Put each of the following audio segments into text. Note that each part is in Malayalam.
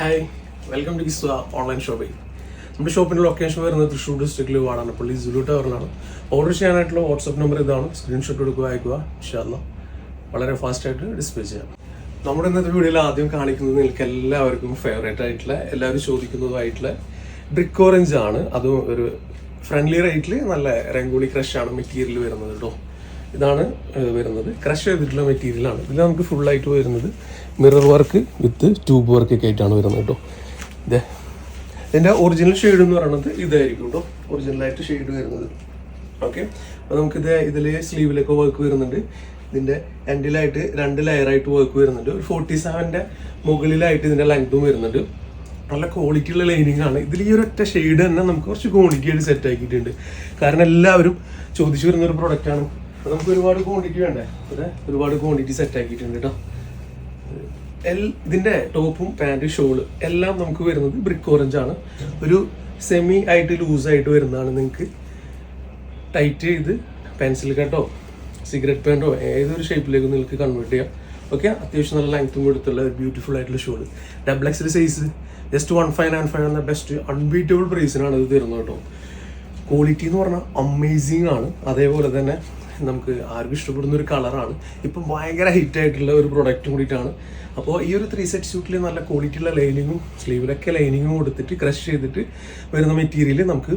Hi welcome to Kiswa online shopping നമ്മുടെ ഷോപ്പിന്റെ ലൊക്കേഷൻ വരുന്നത് തൃശ്ശൂർ ഡിസ്ട്രിക്റ്റിൽ വാടാണ് പുള്ളി സുലു ടവറിലാണ് ഓർഡർ ചെയ്യാനായിട്ടുള്ള വാട്സപ്പ് നമ്പർ ഇതാണ്. സ്ക്രീൻഷോട്ട് എടുക്കുക അയക്കുക ഇഷ്ടം വളരെ ഫാസ്റ്റായിട്ട് ഡിസ്പ്ലേ ചെയ്യാം. നമ്മുടെ ഇന്നത്തെ വീഡിയോയിൽ ആദ്യം കാണിക്കുന്നത് നിങ്ങൾക്ക് എല്ലാവർക്കും ഫേവറേറ്റ് ആയിട്ടുള്ള എല്ലാവരും ചോദിക്കുന്നതുമായിട്ടുള്ള ബ്രിക്ക് ഓറഞ്ച് ആണ്. അതും ഒരു ഫ്രണ്ട്ലി റേറ്റിൽ നല്ല രംഗോളി ക്രഷ് ആണ് മെറ്റീരിയൽ വരുന്നത് കേട്ടോ ഇതാണ് വരുന്നത്. ക്രഷ് ചെയ്തിട്ടുള്ള മെറ്റീരിയലാണ് ഇതിൽ നമുക്ക് ഫുള്ളായിട്ട് വരുന്നത് mirror work with tube work ഒക്കെ ആയിട്ടാണ് വരുന്നത് കേട്ടോ. ഇതേ ഇതിന്റെ ഒറിജിനൽ ഷെയ്ഡ് എന്ന് പറയുന്നത് ഇതായിരിക്കും കേട്ടോ. ഒറിജിനലായിട്ട് ഷെയ്ഡ് വരുന്നത്. ഓക്കെ അപ്പോൾ നമുക്കിത് ഇതിൽ സ്ലീവിലൊക്കെ വർക്ക് വരുന്നുണ്ട്. ഇതിന്റെ എൻഡിലായിട്ട് രണ്ട് ലെയറായിട്ട് വർക്ക് വരുന്നുണ്ട്. ഒരു ഫോർട്ടി സെവന്റെ മുകളിലായിട്ട് ഇതിന്റെ ലെങ്തും വരുന്നുണ്ട്. നല്ല ക്വാളിറ്റി ഉള്ള ലൈനിങ് ആണ്. ഇതിൽ ഈ ഒരൊറ്റ ഷെയ്ഡ് തന്നെ നമുക്ക് കുറച്ച് ക്വാളിറ്റി ആയിട്ട് സെറ്റ് ആക്കിയിട്ടുണ്ട്. കാരണം എല്ലാവരും ചോദിച്ചു വരുന്ന ഒരു പ്രൊഡക്റ്റാണ് നമുക്ക് ഒരുപാട് ക്വാണ്ടിറ്റി വേണ്ടേ? അതെ ഒരുപാട് ക്വാണ്ടിറ്റി സെറ്റ് ആക്കിയിട്ടുണ്ട് കേട്ടോ എൽ ടോപ്പും പാന്റ് ഷോൾ എല്ലാം നമുക്ക് വരുന്നത് ബ്രിക്ക് ഓറഞ്ച് ആണ്. ഒരു സെമി ആയിട്ട് ലൂസ് ആയിട്ട് വരുന്നതാണ് നിങ്ങൾക്ക് ടൈറ്റ് ചെയ്ത് പെൻസിൽ കട്ടോ സിഗരറ്റ് പാന്റോ ഏതൊരു ഷേപ്പിലേക്ക് നിങ്ങൾക്ക് കൺവേർട്ട് ചെയ്യാം. ഓക്കെ അത്യാവശ്യം നല്ല ലെങ്ത്തും കൊടുത്തുള്ള ബ്യൂട്ടിഫുൾ ആയിട്ടുള്ള shawl double XL size just one five nine five എന്ന ബെസ്റ്റ് അൺബീറ്റബിൾ പ്രൈസിനാണ് ഇത് തരുന്നത് കേട്ടോ ക്വാളിറ്റി എന്ന് പറഞ്ഞാൽ അമേസിങ് ആണ്. അതേപോലെ തന്നെ നമുക്ക് ആർക്കും ഇഷ്ടപ്പെടുന്ന ഒരു കളറാണ്. ഇപ്പം ഭയങ്കര ഹിറ്റ് ആയിട്ടുള്ള ഒരു പ്രൊഡക്റ്റും കൂടിയിട്ടാണ്. അപ്പോൾ ഈ ഒരു ത്രീ സെറ്റ് സ്യൂട്ടിൽ നല്ല ക്വാളിറ്റി ഉള്ള ലൈനിങ്ങും സ്ലീവിലൊക്കെ ലൈനിങ്ങും കൊടുത്തിട്ട് ക്രഷ് ചെയ്തിട്ട് വരുന്ന മെറ്റീരിയൽ നമുക്ക്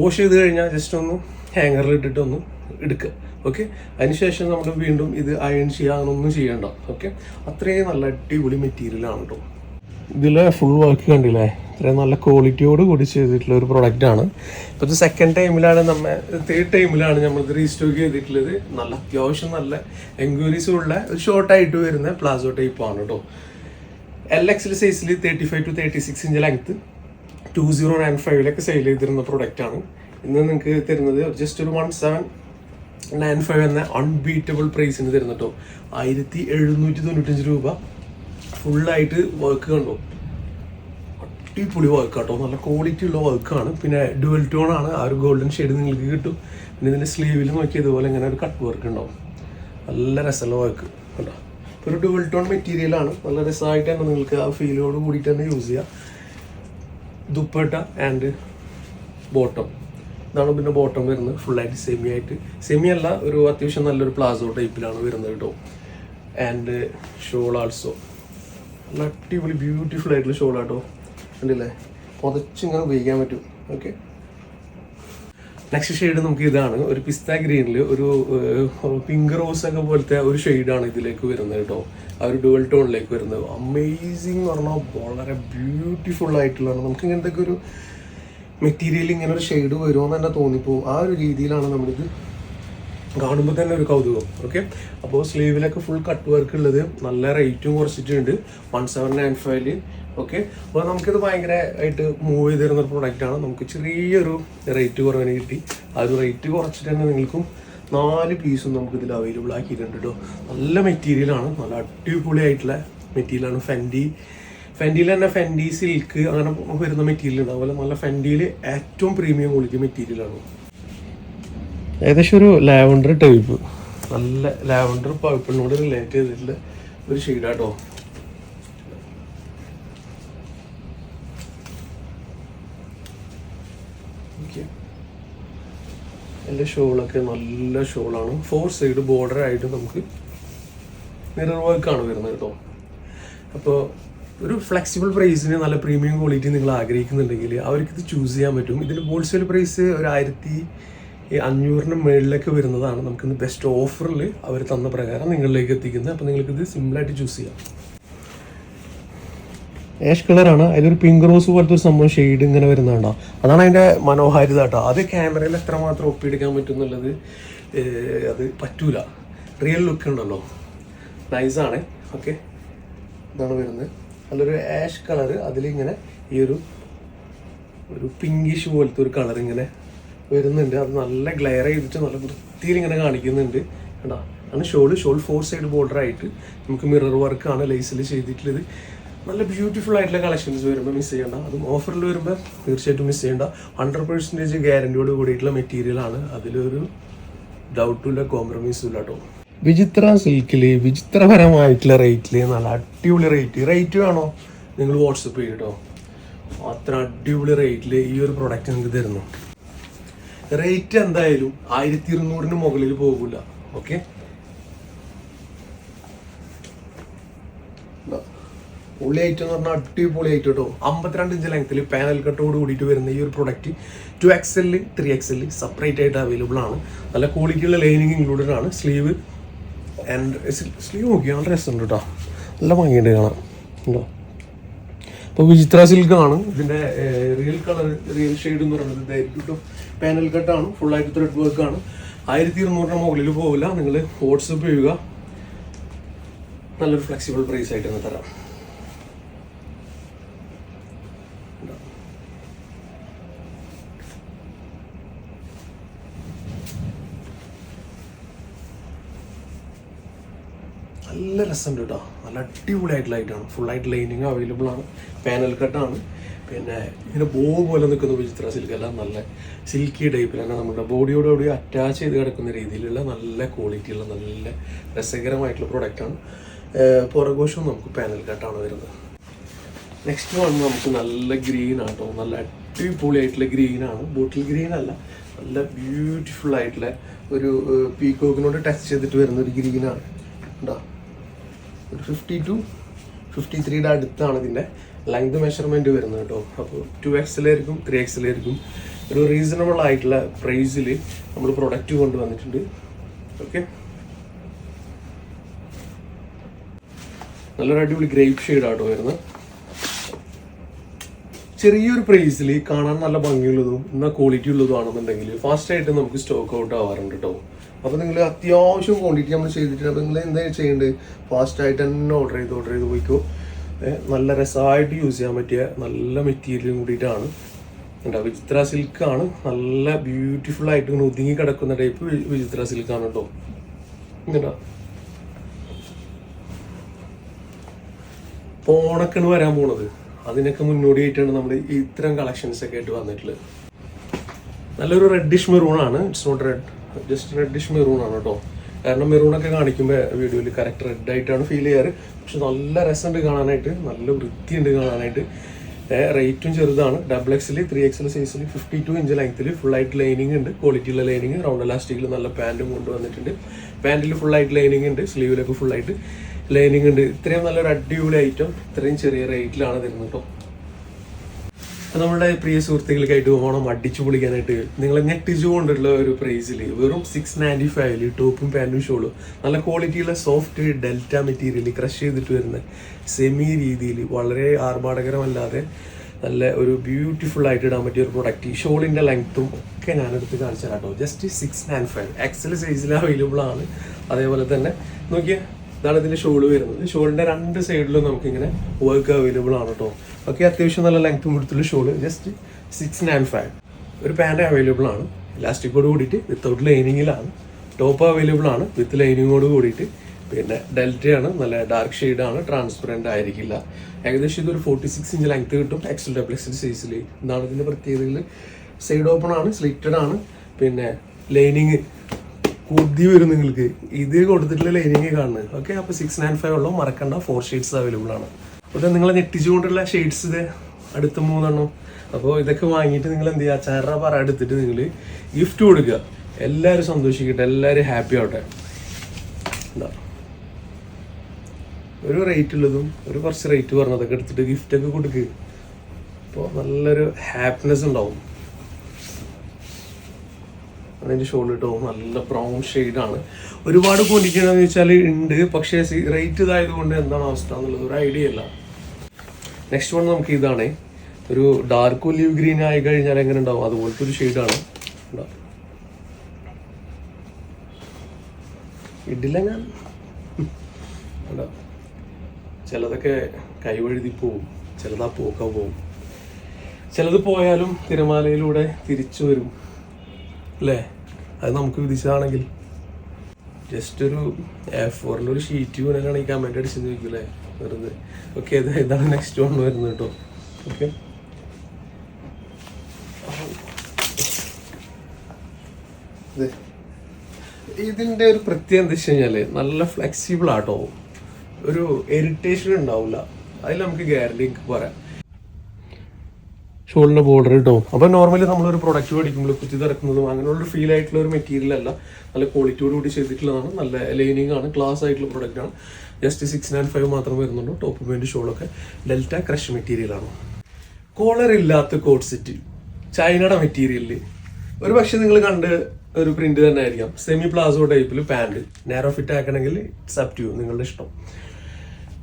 വാഷ് ചെയ്ത് കഴിഞ്ഞാൽ ജസ്റ്റ് ഒന്ന് ഹാങ്ങറിൽ ഇട്ടിട്ട് ഒന്ന് എടുക്കുക ഓക്കെ അതിനുശേഷം നമ്മൾ വീണ്ടും ഇത് അയൺ ചെയ്യുക അങ്ങനൊന്നും ചെയ്യണ്ട. ഓക്കെ അത്രയും നല്ല അടിപൊളി മെറ്റീരിയലാണ് കേട്ടോ ഇതിലെ ഫുൾ വർക്ക് കണ്ടില്ലേ? ഇത്രയും നല്ല ക്വാളിറ്റിയോട് കൂടി ചെയ്തിട്ടുള്ള ഒരു പ്രോഡക്റ്റ് ആണ്. ഇപ്പൊ ഇത് സെക്കൻഡ് ടൈമിലാണ് നമ്മൾ തേർഡ് ടൈമിലാണ് നമ്മൾ ഇത് റീസ്റ്റോക്ക് ചെയ്തിട്ടുള്ളത്. നല്ല അത്യാവശ്യം നല്ല എൻക്വയറീസും ഉള്ള ഒരു ഷോർട്ടായിട്ട് വരുന്ന പ്ലാസോ ടൈപ്പ് ആണ് കേട്ടോ എൽ എക്സിൽ സൈസിൽ thirty five to thirty six inch length two zero nine ഫൈവിലൊക്കെ sale ചെയ്തിരുന്ന പ്രോഡക്റ്റ് ആണ്. ഇന്ന് നിങ്ങൾക്ക് തരുന്നത് ജസ്റ്റ് ഒരു വൺ സെവൻ നയൻ ഫൈവ് എന്ന അൺബീറ്റബിൾ പ്രൈസിന് തരുന്നു കേട്ടോ ആയിരത്തി എഴുന്നൂറ്റി തൊണ്ണൂറ്റഞ്ച് രൂപ. ഫുള്ളായിട്ട് വർക്ക് കണ്ടു. അടിപൊളി വർക്ക് കേട്ടോ നല്ല ക്വാളിറ്റി ഉള്ള വർക്കാണ് പിന്നെ ഡുവൽ ടോൺ ആണ്. ആ ഒരു ഗോൾഡൻ ഷെയ്ഡ് നിങ്ങൾക്ക് കിട്ടും. പിന്നെ ഇതിന്റെ സ്ലീവിൽ നോക്കി ഇതുപോലെ ഇങ്ങനെ ഒരു കട്ട് വർക്ക് ഉണ്ടാവും. നല്ല രസമുള്ള വർക്ക് കണ്ടോ? ഒരു ഡുവൽ ടോൺ മെറ്റീരിയൽ ആണ്. നല്ല രസമായിട്ട് തന്നെ നിങ്ങൾക്ക് ആ ഫീലോട് കൂടിയിട്ട് തന്നെ യൂസ് ചെയ്യാം. ദുപ്പട്ട ആൻഡ് ബോട്ടം ഇതാണ് പിന്നെ ബോട്ടം വരുന്നത്. ഫുള്ളായിട്ട് സെമി ആയിട്ട് സെമി അല്ല ഒരു അത്യാവശ്യം നല്ലൊരു പ്ലാസോ ടൈപ്പിലാണ് വരുന്നത് കേട്ടോ. ആൻഡ് ഷോൾ ആൾസോ നല്ല അടിപൊളി ബ്യൂട്ടിഫുൾ ആയിട്ടുള്ള ഷോൾ ആട്ടോ കണ്ടില്ലേ? പുതച്ചിങ്ങനെ ഉപയോഗിക്കാൻ പറ്റും. ഓക്കെ നെക്സ്റ്റ് ഷെയ്ഡ് നമുക്ക് ഇതാണ്. ഒരു പിസ്ത ഗ്രീനിൽ ഒരു പിങ്ക് റോസ് ഒക്കെ പോലത്തെ ഒരു ഷെയ്ഡാണ് ഇതിലേക്ക് വരുന്നത് കേട്ടോ ആ ഒരു ഡുവൽ ടോണിലേക്ക് വരുന്നത്. അമേസിങ് എന്ന് പറഞ്ഞാൽ വളരെ ബ്യൂട്ടിഫുൾ ആയിട്ടുള്ളതാണ് നമുക്ക് ഇങ്ങനത്തെ ഒരു മെറ്റീരിയൽ ഇങ്ങനെ ഒരു ഷെയ്ഡ് വരുമോ എന്ന് തന്നെ തോന്നിപ്പോവും. ആ ഒരു രീതിയിലാണ് നമ്മളിത് കാണുമ്പോൾ തന്നെ ഒരു കൗതുകം. ഓക്കെ അപ്പോൾ സ്ലീവിലൊക്കെ ഫുൾ കട്ട് വർക്ക് ഉള്ളത് നല്ല റേറ്റും കുറച്ചിട്ടുണ്ട്. വൺ സെവൻ നയൻ ഫൈവിൽ ഓക്കെ അപ്പോൾ നമുക്കിത് ഭയങ്കരമായിട്ട് മൂവ് ചെയ്ത് തരുന്ന ഒരു പ്രൊഡക്റ്റാണ് നമുക്ക് ചെറിയൊരു റേറ്റ് കുറവിന് കിട്ടി. ആ ഒരു റേറ്റ് കുറച്ചിട്ട് തന്നെ നിങ്ങൾക്കും നാല് പീസും നമുക്ക് ഇതിൽ അവൈലബിൾ ആക്കിയിട്ടുണ്ട് കേട്ടോ നല്ല മെറ്റീരിയലാണ് നല്ല അടിപൊളി ആയിട്ടുള്ള മെറ്റീരിയലാണ് ഫെൻഡി ഫെൻഡിയിൽ തന്നെ ഫെൻഡി സിൽക്ക് അങ്ങനെ വരുന്ന മെറ്റീരിയൽ ഉണ്ട് അതുപോലെ നല്ല ഫെൻഡിയിൽ ഏറ്റവും പ്രീമിയം ക്വാളിറ്റി മെറ്റീരിയലാണ് ഏകദേശം ഒരു ലാവൻഡർ ടൈപ്പ്. നല്ല ലാവൻഡർ പഴുപ്പിനോട് റിലേറ്റ് ചെയ്തിട്ടുള്ള ഒരു ഷെയ്ഡാട്ടോ. എന്റെ ഷോളൊക്കെ നല്ല ഷോളാണ്. ഫോർ സൈഡ് ബോർഡർ ആയിട്ട് നമുക്ക് മിറർ വർക്കാണ് വരുന്നത് കേട്ടോ. അപ്പോൾ ഒരു ഫ്ലെക്സിബിൾ പ്രൈസിന് നല്ല പ്രീമിയം ക്വാളിറ്റി നിങ്ങൾ ആഗ്രഹിക്കുന്നുണ്ടെങ്കിൽ അവർക്ക് ഇത് ചൂസ് ചെയ്യാൻ പറ്റും. ഇതിന് ഹോൾസെയിൽ പ്രൈസ് ഒരു ആയിരത്തി അഞ്ഞൂറിന് മുകളിലേക്ക് വരുന്നതാണ് നമുക്കിന്ന് ബെസ്റ്റ് ഓഫറിൽ അവർ തന്ന പ്രകാരം നിങ്ങളിലേക്ക് എത്തിക്കുന്നത്. അപ്പോൾ നിങ്ങൾക്ക് ഇത് സിമ്പിളായിട്ട് ചൂസ് ചെയ്യാം. ഏഷ് കളറാണ് അതിലൊരു പിങ്ക് റോസ് പോലത്തെ ഒരു സംഭവം ഷെയ്ഡ് ഇങ്ങനെ വരുന്നുണ്ടോ അതാണ് അതിന്റെ മനോഹാരിത കേട്ടോ. അത് ക്യാമറയിൽ എത്രമാത്രം ഒപ്പിയെടുക്കാൻ പറ്റും എന്നുള്ളത് അത് പറ്റൂല. റിയൽ ലുക്ക് ഉണ്ടല്ലോ. നൈസാണ് ഓക്കെ ഇതാണ് വരുന്നത്. നല്ലൊരു ആഷ് കളർ അതിലിങ്ങനെ ഈ ഒരു ഒരു പിങ്കിഷ് പോലത്തെ ഒരു കളർ ഇങ്ങനെ വരുന്നുണ്ട്. അത് നല്ല ഗ്ലെയർ ചെയ്തിട്ട് നല്ല വൃത്തിയിൽ ഇങ്ങനെ കാണിക്കുന്നുണ്ട്. കണ്ടോ? ആണ് shawl shawl four side border ആയിട്ട് നമുക്ക് മിറർ വർക്കാണ് ലേസിൽ ചെയ്തിട്ടുള്ളത്. നല്ല ബ്യൂട്ടിഫുൾ ആയിട്ടുള്ള കളക്ഷൻസ് വരുമ്പോൾ മിസ് ചെയ്യണ്ട. അതും ഓഫറിൽ വരുമ്പോൾ തീർച്ചയായിട്ടും മിസ് ചെയ്യണ്ട. ഹൺഡ്രഡ് പെർസെന്റേജ് ഗ്യാരണ്ടിയോട് കൂടിയിട്ടുള്ള മെറ്റീരിയലാണ് അതിലൊരു ഡൗട്ടും ഇല്ല കോംപ്രമൈസും ഇല്ല കേട്ടോ വിചിത്ര സിൽക്കിൽ വിചിത്രപരമായിട്ടുള്ള റേറ്റിൽ നല്ല അടിപൊളി റേറ്റ് റേറ്റ് വേണോ? നിങ്ങൾ വാട്സപ്പ് ചെയ്യും കേട്ടോ അത്ര അടിപൊളി റേറ്റിൽ ഈ ഒരു പ്രൊഡക്റ്റ് നിങ്ങൾക്ക് തരുന്നു. റേറ്റ് എന്തായാലും ആയിരത്തി ഇരുന്നൂറിന് മുകളിൽ പോകില്ല ഓക്കെ ഉള്ളി ഐറ്റം എന്ന് പറഞ്ഞാൽ അടിപൊളി ഐറ്റം കേട്ടോ അമ്പത്തിരണ്ട് ഇഞ്ച് ലെങ്ത്തിൽ പാനൽ കട്ടോട് കൂടിയിട്ട് വരുന്ന ഈ ഒരു product two XL three XL separate ആയിട്ട് അവൈലബിൾ ആണ്. നല്ല ക്വാളിറ്റിയുള്ള ലൈനിങ് ഇൻക്ലൂഡഡ് ആണ്. സ്ലീവ് ആൻഡ് സ്ലീവ് നോക്കി നല്ല രസമുണ്ട് കേട്ടോ നല്ല ഭംഗിയുണ്ട് കാണാം ഉണ്ടോ? അപ്പോൾ വിചിത്ര സിൽക്കാണ് ഇതിന്റെ റിയൽ കളർ റിയൽ ഷെയ്ഡ് എന്ന് പറയുന്നത് ഇതായിരിക്കും കേട്ടോ പാനൽ കട്ടാണ് ഫുള്ളായിട്ട് ത്രെഡ് വർക്കാണ് ആയിരത്തി ഇരുന്നൂറിന് മുകളിൽ പോവില്ല. നിങ്ങൾ വാട്സപ്പ് ചെയ്യുക. നല്ലൊരു ഫ്ലെക്സിബിൾ പ്രൈസ് ആയിട്ട് തന്നെ തരാം. നല്ല രസമുണ്ട് കേട്ടോ. നല്ല അടിപൊളിയായിട്ടുള്ള ഐറ്റാണ് ഫുള്ളായിട്ട് ലൈനിങ് അവൈലബിൾ ആണ്. പാനൽ കട്ടാണ് പിന്നെ ഇങ്ങനെ ബോ പോലെ നിൽക്കുന്ന വിചിത്ര സിൽക്ക് എല്ലാം നല്ല സിൽക്കി ടൈപ്പിലാണ്. നമ്മുടെ ബോഡിയോട് കൂടി അറ്റാച്ച് ചെയ്ത് കിടക്കുന്ന രീതിയിലുള്ള നല്ല ക്വാളിറ്റിയുള്ള നല്ല രസകരമായിട്ടുള്ള പ്രൊഡക്റ്റാണ് പുറകോശവും നമുക്ക് പാനൽ കട്ടാണ് വരുന്നത്. നെക്സ്റ്റ് വൺ നമുക്ക് നല്ല ഗ്രീൻ ആട്ടോ നല്ല അടിപൊളിയായിട്ടുള്ള ഗ്രീൻ ആണ്. ബോട്ടിൽ ഗ്രീൻ അല്ല നല്ല ബ്യൂട്ടിഫുൾ ആയിട്ടുള്ള ഒരു പീക്കോക്കിനോട് ടച്ച് ചെയ്തിട്ട് വരുന്ന ഒരു ഗ്രീനാണ് ഉണ്ടോ ഒരു ഫിഫ്റ്റി ടു ഫിഫ്റ്റി ത്രീയുടെ അടുത്താണ് ഇതിന്റെ ലെങ്ത് മെഷർമെന്റ് വരുന്നത് കേട്ടോ. അപ്പോൾ ടു എക്സിലായിരിക്കും ത്രീ എക്സിലായിരിക്കും ഒരു റീസണബിൾ ആയിട്ടുള്ള പ്രൈസിൽ നമ്മൾ പ്രൊഡക്റ്റ് കൊണ്ടുവന്നിട്ടുണ്ട്. ഓക്കെ നല്ലൊരു അടിപൊളി ഗ്രേപ്പ് ഷെയ്ഡാട്ടോ വരുന്നത്. ചെറിയൊരു പ്രൈസിൽ കാണാൻ നല്ല ഭംഗിയുള്ളതും എന്നാൽ ക്വാളിറ്റി ഉള്ളതും ആണെന്നുണ്ടെങ്കിൽ ഫാസ്റ്റ് ആയിട്ട് നമുക്ക് സ്റ്റോക്ക് ഔട്ട് ആവാറുണ്ട് കേട്ടോ. അപ്പോൾ നിങ്ങൾ അത്യാവശ്യം ക്വാണ്ടിറ്റി നമ്മൾ ചെയ്തിട്ടുണ്ട്. അപ്പോൾ നിങ്ങൾ എന്താ ചെയ്യേണ്ടത്? ഫാസ്റ്റായിട്ട് തന്നെ ഓർഡർ ചെയ്ത് ഓർഡർ ചെയ്ത് പോയിക്കോ. നല്ല രസമായിട്ട് യൂസ് ചെയ്യാൻ പറ്റിയ നല്ല മെറ്റീരിയലും കൂടിയിട്ടാണ്. കേട്ടോ വിചിത്ര ആണ്. നല്ല ബ്യൂട്ടിഫുൾ ആയിട്ട് ഇങ്ങനെ ഒതുങ്ങി കിടക്കുന്ന ടൈപ്പ് വിചിത്ര സിൽക്കാണ് കേട്ടോ കേട്ടോ ഇപ്പോൾ വരാൻ പോണത്. അതിനൊക്കെ മുന്നോടിയായിട്ടാണ് നമ്മൾ ഇത്തരം കളക്ഷൻസ് ഒക്കെ ആയിട്ട് വന്നിട്ടുള്ളത്. നല്ലൊരു റെഡിഷ് മെറൂൺ ആണ്. It's not red just reddish maroon ആണ് കേട്ടോ കാരണം മെറൂണൊക്കെ കാണിക്കുമ്പോൾ വീഡിയോയിൽ കറക്റ്റ് റെഡ് ആയിട്ടാണ് ഫീൽ ചെയ്യാറ്. പക്ഷെ നല്ല രസമുണ്ട് കാണാനായിട്ട്. നല്ല വൃത്തിയുണ്ട് കാണാനായിട്ട്. റേറ്റും ചെറുതാണ്. ഡബിൾ എക്സിൽ ത്രീ എക്സിൽ സൈസിൽ ഫിഫ്റ്റി ടു ഇഞ്ച് ലെങ്ത്തിൽ ഫുള്ളായിട്ട് ലൈനിങ് ഉണ്ട്. ക്വാളിറ്റിയുള്ള ലൈനിങ് റൗണ്ട് ഇലാസ്റ്റിക്കിൽ നല്ല പാന്റും കൊണ്ടുവന്നിട്ടുണ്ട് പാന്റിൽ ഫുള്ളായിട്ട് ലൈനിങ് ഉണ്ട്. സ്ലീവിലൊക്കെ ഫുള്ളായിട്ട് ലൈനിങ് ഉണ്ട്. ഇത്രയും നല്ലൊരു അടിപൊളി ഐറ്റം ഇത്രയും ചെറിയ റേറ്റിലാണ് തരുന്നത് കേട്ടോ നമ്മുടെ പ്രിയ സുഹൃത്തുക്കൾക്കായിട്ട് ഓണം അടിച്ചു പൊളിക്കാനായിട്ട് നിങ്ങൾ ഞെട്ടിച്ചു കൊണ്ടുള്ള ഒരു പ്രൈസിൽ വെറും സിക്സ് നയന്റി ഫൈവിൽ ടോപ്പും പാന്റും ഷോളും നല്ല ക്വാളിറ്റിയുള്ള സോഫ്റ്റ് ഡെൽറ്റ മെറ്റീരിയൽ ക്രഷ് ചെയ്തിട്ട് വരുന്ന സെമി രീതിയിൽ വളരെ ആർഭാടകരമല്ലാതെ നല്ല ഒരു ബ്യൂട്ടിഫുൾ ആയിട്ട് ഇടാൻ പറ്റിയ ഒരു പ്രൊഡക്റ്റ് ഈ ഷോളിന്റെ ലെങ്ത്തും ഒക്കെ ഞാനെടുത്ത് കാണിച്ചു കേട്ടോ just six nine five XL സൈസിൽ അവൈലബിൾ ആണ്. അതേപോലെ തന്നെ നോക്കിയാൽ ഇതാണ് ഇതിന്റെ ഷോൾ വരുന്നത്. ഷോളിന്റെ രണ്ട് സൈഡിലും നമുക്കിങ്ങനെ വർക്ക് അവൈലബിൾ ആണ് കേട്ടോ ഓക്കെ അത്യാവശ്യം നല്ല ലെങ്ത്തും കൊടുത്തുള്ള shawl just six nine five ഒരു പാന്റ് അവൈലബിൾ ആണ്. ഇലാസ്റ്റിക്കോട് കൂടിയിട്ട് വിത്തൗട്ട് ലൈനിങ്ങിലാണ് ടോപ്പ് അവൈലബിൾ ആണ് വിത്ത് ലൈനിങ്ങോട് കൂടിയിട്ട്. പിന്നെ ഡെൽറ്റയാണ് നല്ല ഡാർക്ക് ഷെയ്ഡാണ് ട്രാൻസ്പെറന്റ് ആയിരിക്കില്ല. ഏകദേശം ഇതൊരു ഫോർട്ടി സിക്സ് ഇഞ്ച് ലെങ്ത് കിട്ടും എക്സൽ ഡബിൾ എക്സൽ സൈസിൽ എന്താണ് ഇതിന്റെ പ്രത്യേകതകൾ സൈഡ് ഓപ്പൺ ആണ് സ്ലിറ്റഡ് ആണ്. പിന്നെ ലൈനിങ് കൂടി വരും നിങ്ങൾക്ക്. ഇത് കൊടുത്തിട്ടുള്ള ലൈനിങ് കാണുന്നത്. ഓക്കെ അപ്പോൾ സിക്സ് നയൻ ഫൈവ് ഉള്ളൂ മറക്കണ്ട. ഫോർ ഷീറ്റ്സ് അവൈലബിൾ ആണ്. അപ്പോൾ നിങ്ങളെ ഞെട്ടിച്ചുകൊണ്ടുള്ള ഷെയ്ഡ്സ് ഇത് അടുത്ത മൂന്നെണ്ണം. അപ്പോൾ ഇതൊക്കെ വാങ്ങിയിട്ട് നിങ്ങൾ എന്ത് ചെയ്യുക? ചറ പറ എടുത്തിട്ട് നിങ്ങൾ ഗിഫ്റ്റ് കൊടുക്കുക. എല്ലാവരും സന്തോഷിക്കട്ടെ. എല്ലാവരും ഹാപ്പി ആവട്ടെ. എന്താ ഒരു റേറ്റ് ഉള്ളതും ഒരു കുറച്ച് റേറ്റ് പറഞ്ഞതൊക്കെ എടുത്തിട്ട് ഗിഫ്റ്റൊക്കെ കൊടുക്കുക അപ്പോൾ നല്ലൊരു ഹാപ്പിനെസ് ഉണ്ടാവും. അതിന്റെ ഷോൾ ഇട്ടോ നല്ല ബ്രൗൺ ആണ്. ഒരുപാട് ക്വാണ്ടിറ്റി ഉണ്ടെന്ന് വെച്ചാൽ ഉണ്ട്. പക്ഷേ റേറ്റ് ഇതായതുകൊണ്ട് എന്താണ് അവസ്ഥ എന്നുള്ളത് ഒരു ഐഡിയ അല്ല നെക്സ്റ്റ് വൺ നമുക്ക് ഇതാണ്. ഒരു ഡാർക്ക് ഒലിവ് ഗ്രീൻ ആയി കഴിഞ്ഞാൽ എങ്ങനെ ഉണ്ടാവും? അതുപോലത്തെ ഒരു ഷെയ്ഡാണ് ഇടില്ല ഞാൻ? ചിലതൊക്കെ കൈവഴുതി പോവും. ചിലതാ പോക്ക പോവും. ചിലത് പോയാലും തിരമാലയിലൂടെ തിരിച്ചു വരും. അല്ലേ? അത് നമുക്ക് വിധിച്ചതാണെങ്കിൽ. ജസ്റ്റ് ഒരു എ ഫോറിന്റെ ഒരു ഷീറ്റ് വീണാണ് ഈ കമന്റ് ചോദിക്കും ചോദിക്കൂലേ വെറുതെ. ഓക്കെ ഇത് ഇതാണ് നെക്സ്റ്റ് വൺ വരുന്നത് കേട്ടോ ഓക്കെ ഇതിന്റെ ഒരു പ്രത്യേകത എന്താ വെച്ച് കഴിഞ്ഞാൽ നല്ല ഫ്ലെക്സിബിൾ ആട്ടോ. ഒരു ഇറിറ്റേഷൻ ഉണ്ടാവില്ല അതിൽ നമുക്ക് ഗ്യാരണ്ടി പറയാം. ഷോളിന്റെ ബോർഡർ കേട്ടോ അപ്പോൾ നോർമലി നമ്മളൊരു പ്രൊഡക്റ്റ് മേടിക്കുമ്പോൾ കുത്തി തിറക്കുന്നതും അങ്ങനെയുള്ള ഒരു ഫീൽ ആയിട്ടുള്ള ഒരു മെറ്റീരിയൽ അല്ല. നല്ല ക്വാളിറ്റിയോട് കൂടി ചെയ്തിട്ടുള്ളതാണ്. നല്ല ലൈനിങ് ആണ്. ക്ലാസ് ആയിട്ടുള്ള പ്രൊഡക്റ്റ് ആണ്. ജസ്റ്റ് സിക്സ് നയൻ ഫൈവ് മാത്രം വരുന്നുള്ളൂ ടോപ്പ് പോയിന്റ് ഷോളൊക്കെ ഡെൽറ്റ ക്രഷ് മെറ്റീരിയലാണ് കോളർ ഇല്ലാത്ത കോട്ട് സെറ്റ് ചൈനയുടെ മെറ്റീരിയലിൽ ഒരു പക്ഷെ നിങ്ങൾ കണ്ട് ഒരു പ്രിന്റ് തന്നെ ആയിരിക്കാം. സെമി പ്ലാസോ ടൈപ്പിൽ പാന്റ് നാരോ ഫിറ്റ് ആക്കണമെങ്കിൽ സബ് ടു നിങ്ങളുടെ ഇഷ്ടം.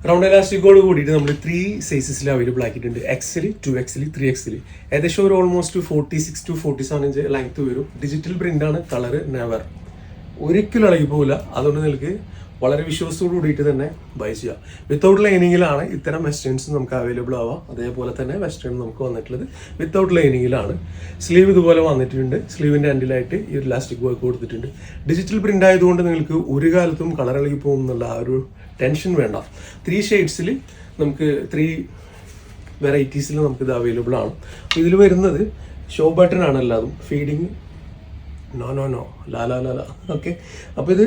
റൗണ്ട് എലാസ്റ്റിക്കോട് കൂടിയിട്ട് നമ്മൾ ത്രീ സൈസസിൽ അവൈലബിൾ ആക്കിയിട്ടുണ്ട്. എക്സിൽ ടു എക്സിൽ ത്രീ എക്സിൽ ഏകദേശം ഒരു almost forty six to forty seven inch length വരും. ഡിജിറ്റൽ പ്രിന്റ് ആണ്. കളർ നെവർ ഒരിക്കലും ഇളകി പോകില്ല അതുകൊണ്ട് നിങ്ങൾക്ക് വളരെ വിശ്വാസത്തോട് കൂടിയിട്ട് തന്നെ ബൈ ചെയ്യുക വിത്തൗട്ട് ലൈനിങ്ങിലാണ് ഇത്തരം വെസ്റ്റേൺസ് നമുക്ക് അവൈലബിൾ ആവാം. അതേപോലെ തന്നെ വെസ്റ്റേൺ നമുക്ക് വന്നിട്ടുള്ളത് വിത്തൗട്ട് ലൈനിങ്ങിലാണ് സ്ലീവ് ഇതുപോലെ വന്നിട്ടുണ്ട്. സ്ലീവിന്റെ എൻഡിലായിട്ട് ഈ ഒരു ലാസ്റ്റിക് വർക്ക് കൊടുത്തിട്ടുണ്ട്. ഡിജിറ്റൽ പ്രിന്റ് ആയതുകൊണ്ട് നിങ്ങൾക്ക് ഒരു കാലത്തും കളർ ഇളകി പോകുന്നുള്ള ആ ഒരു ടെൻഷൻ വേണ്ട. ത്രീ ഷെയ്ഡ്സിൽ നമുക്ക് ത്രീ വെറൈറ്റീസിൽ നമുക്കിത് അവൈലബിൾ ആണ്. ഇതിൽ വരുന്നത് ഷോ ബട്ടൺ ആണ് എല്ലാതും. ഫീഡിങ് നോ നോ നോ ലാലാ ലാ ലാ ലാ. ഓക്കെ അപ്പോൾ ഇത്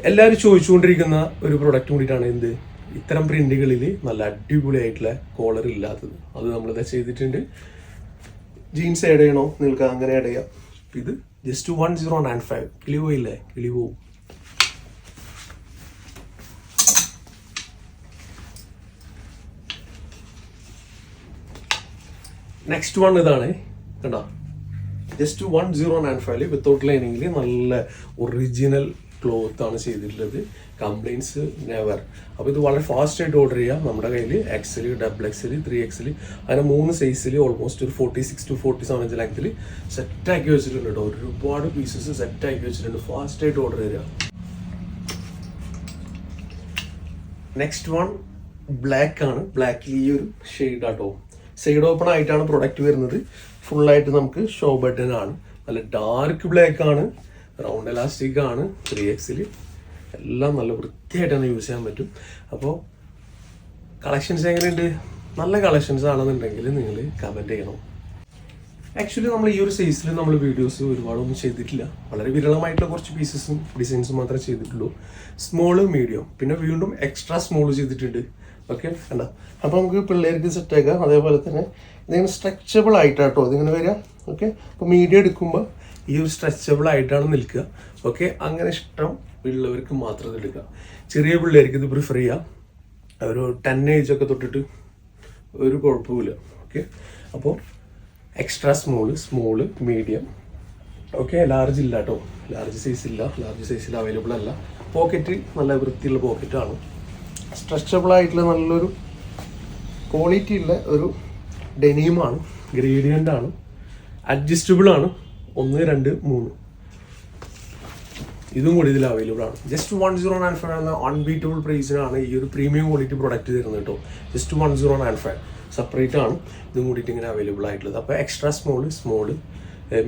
എല്ലാവരും ചോദിച്ചുകൊണ്ടിരിക്കുന്ന ഒരു പ്രൊഡക്റ്റ് കൂടിയിട്ടാണ് എന്ത്? ഇത്തരം പ്രിന്റുകളിൽ നല്ല അടിപൊളിയായിട്ടുള്ള കോളർ ഇല്ലാത്തത്. അത് നമ്മൾ ഇതാ ചെയ്തിട്ടുണ്ട്. ജീൻസ് ആഡ് ചെയ്യണോ? നിങ്ങൾക്ക് അങ്ങനെ ആഡ് ചെയ്യാം. ഇത് just one zero nine five കിളി പോയില്ലേ? കിളി പോവും. നെക്സ്റ്റ് വൺ ഇതാണ്. കണ്ടോ? Just one zero nine five without ലൈനിങ്ങിൽ നല്ല ഒറിജിനൽ ക്ലോത്ത് ആണ് ചെയ്തിട്ടുള്ളത്. കംപ്ലൈൻസ് നെവർ അപ്പോൾ ഇത് വളരെ ഫാസ്റ്റ് ആയിട്ട് ഓർഡർ ചെയ്യാം. നമ്മുടെ കയ്യിൽ XL double XL three XL അങ്ങനെ മൂന്ന് സൈസിൽ ഓൾമോസ്റ്റ് ഒരു forty six to forty seven inch ലെങ്ത്തിൽ സെറ്റാക്കി വെച്ചിട്ടുണ്ട് കേട്ടോ ഒരുപാട് പീസസ് സെറ്റാക്കി വെച്ചിട്ടുണ്ട്. ഫാസ്റ്റ് ആയിട്ട് ഓർഡർ ചെയ്യുക നെക്സ്റ്റ് വൺ ബ്ലാക്ക് ആണ്. ബ്ലാക്കിൽ ഈ ഒരു ഷെയ്ഡ് ആട്ടോ സൈഡ് ഓപ്പൺ ആയിട്ടാണ് പ്രൊഡക്റ്റ് വരുന്നത്. ഫുൾ ആയിട്ട് നമുക്ക് ഷോ ബട്ടൺ ആണ്. നല്ല ഡാർക്ക് ബ്ലാക്ക് ആണ്. റൗണ്ട് എലാസ്റ്റിക് ആണ് ത്രീ എക്സിൽ എല്ലാം നല്ല വൃത്തിയായിട്ട് തന്നെ യൂസ് ചെയ്യാൻ പറ്റും. അപ്പോൾ കളക്ഷൻസ് എങ്ങനെയുണ്ട്? നല്ല കളക്ഷൻസ് ആണെന്നുണ്ടെങ്കിൽ നിങ്ങൾ കമന്റ് ചെയ്യണം. ആക്ച്വലി നമ്മൾ ഈ ഒരു സൈസിൽ നമ്മൾ വീഡിയോസ് ഒരുപാടൊന്നും ചെയ്തിട്ടില്ല. വളരെ വിരളമായിട്ടുള്ള കുറച്ച് പീസസും ഡിസൈൻസും മാത്രമേ ചെയ്തിട്ടുള്ളൂ. സ്മോൾ മീഡിയം പിന്നെ വീണ്ടും എക്സ്ട്രാ സ്മോൾ ചെയ്തിട്ടുണ്ട്. ഓക്കെ കണ്ട? അപ്പോൾ നമുക്ക് പിള്ളേർക്ക് സെറ്റ് ആക്കാം. അതേപോലെ തന്നെ ഇതിങ്ങനെ സ്ട്രെച്ചബിൾ ആയിട്ടാട്ടോ ഇതിങ്ങനെ വരിക. ഓക്കെ അപ്പോൾ മീഡിയം എടുക്കുമ്പോൾ ഈ ഒരു സ്ട്രെച്ചബിൾ ആയിട്ടാണ് നിൽക്കുക. ഓക്കെ അങ്ങനെ ഇഷ്ടം ഉള്ളവർക്ക് മാത്രം എടുക്കുക. ചെറിയ പിള്ളേർക്ക് ഇത് പ്രിഫർ ചെയ്യാം ഒരു ടെൻ ഏജ് ഒക്കെ തൊട്ടിട്ട് ഒരു കുഴപ്പമില്ല ഓക്കെ അപ്പോൾ extra small small medium okay large ഇല്ല കേട്ടോ ലാർജ് സൈസ് ഇല്ല. ലാർജ് സൈസിൽ അവൈലബിൾ അല്ല. പോക്കറ്റ് നല്ല വൃത്തിയുള്ള പോക്കറ്റാണ് സ്ട്രെച്ചബിൾ ആയിട്ടുള്ള നല്ലൊരു ക്വാളിറ്റി ഉള്ള ഒരു ഡെനീമാണ് ഗ്രേഡിയന്റ് ആണ്. അഡ്ജസ്റ്റബിൾ ആണ്. ഒന്ന് രണ്ട് മൂന്ന്. ഇതും കൂടി ഇതിൽ അവൈലബിൾ ആണ്. Just one zero nine five എന്ന അൺബീറ്റബിൾ പ്രൈസിനാണ് ഈ ഒരു പ്രീമിയം ക്വാളിറ്റി പ്രൊഡക്റ്റ് തരുന്നത് കേട്ടോ. Just one zero nine five separate ആണ്. ഇതും കൂടിയിട്ട് ഇങ്ങനെ അവൈലബിൾ ആയിട്ടുള്ളത്. അപ്പോൾ എക്സ്ട്രാ സ്മോൾ സ്മോൾ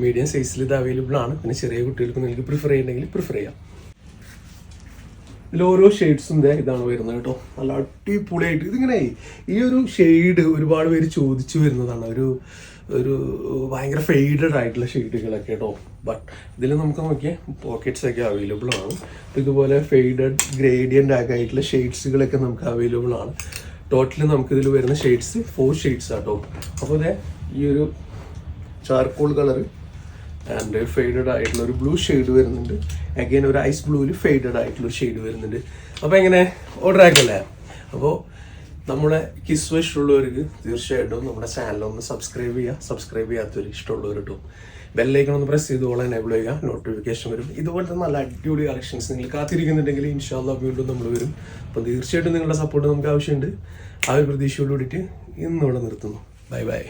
മീഡിയം സൈസിൽ ഇത് അവൈലബിൾ ആണ്. പിന്നെ ചെറിയ കുട്ടികൾക്ക് നിങ്ങൾക്ക് പ്രിഫർ ചെയ്യണമെങ്കിൽ പ്രിഫർ ചെയ്യാം. ഇതിൽ ഓരോ ഷെയ്ഡ്സും ദേ ഇതാണ് വരുന്നത് കേട്ടോ. നല്ല അടിപൊളിയായിട്ട് ഇതിങ്ങനെ ഈ ഒരു ഷെയ്ഡ് ഒരുപാട് പേര് ചോദിച്ചു വരുന്നതാണ്. ഒരു ഒരു ഭയങ്കര ഫെയ്ഡഡ് ആയിട്ടുള്ള ഷെയ്ഡുകളൊക്കെ കേട്ടോ ബട്ട് ഇതിൽ നമുക്ക് നോക്കിയാൽ പോക്കറ്റ്സ് ഒക്കെ അവൈലബിൾ ആണ്. ഇതുപോലെ ഫെയ്ഡഡ് ഗ്രേഡിയന്റ് ഒക്കെ ആയിട്ടുള്ള ഷെയ്ഡ്സുകളൊക്കെ നമുക്ക് അവൈലബിൾ ആണ്. ടോട്ടലി നമുക്കിതിൽ വരുന്ന ഷെയ്ഡ്സ് ഫോർ ഷെയ്ഡ്സ് ആട്ടോ അപ്പോൾ അതെ ഈ ഒരു ചാർക്കോൾ കളർ ആൻഡ് ഫെയ്ഡഡ് ആയിട്ടുള്ള ഒരു ബ്ലൂ ഷെയ്ഡ് വരുന്നുണ്ട്. അഗൈൻ ഒരു ഐസ് ബ്ലൂവിൽ ഫെയ്ഡഡ് ആയിട്ടുള്ള ഒരു ഷെയ്ഡ് വരുന്നുണ്ട്. അപ്പോൾ എങ്ങനെ? ഓർഡർ ആക്കല്ലേ? അപ്പോൾ നമ്മുടെ കിസ് ഇഷ്ടമുള്ളവർക്ക് തീർച്ചയായിട്ടും നമ്മുടെ ചാനൽ ഒന്ന് സബ്സ്ക്രൈബ് ചെയ്യുക. സബ്സ്ക്രൈബ് ചെയ്യാത്തവർ ഇഷ്ടമുള്ളവരിട്ടും ബെല്ലൈക്കൺ ഒന്ന് പ്രസ് ചെയ്ത് ഓൾ എനേബിൾ ചെയ്യുക. നോട്ടിഫിക്കേഷൻ വരും. ഇതുപോലത്തെ നല്ല അടിപൊളി കളക്ഷൻസ് നിങ്ങൾ കാത്തിരിക്കുന്നുണ്ടെങ്കിൽ ഇൻഷാല്ല വീണ്ടും നമ്മൾ വരും. അപ്പം തീർച്ചയായിട്ടും നിങ്ങളുടെ സപ്പോർട്ട് നമുക്ക് ആവശ്യമുണ്ട്. ആ ഒരു പ്രതീക്ഷയോട് കൂടിയിട്ട് ഇന്നിവിടെ നിർത്തുന്നു. Bye bye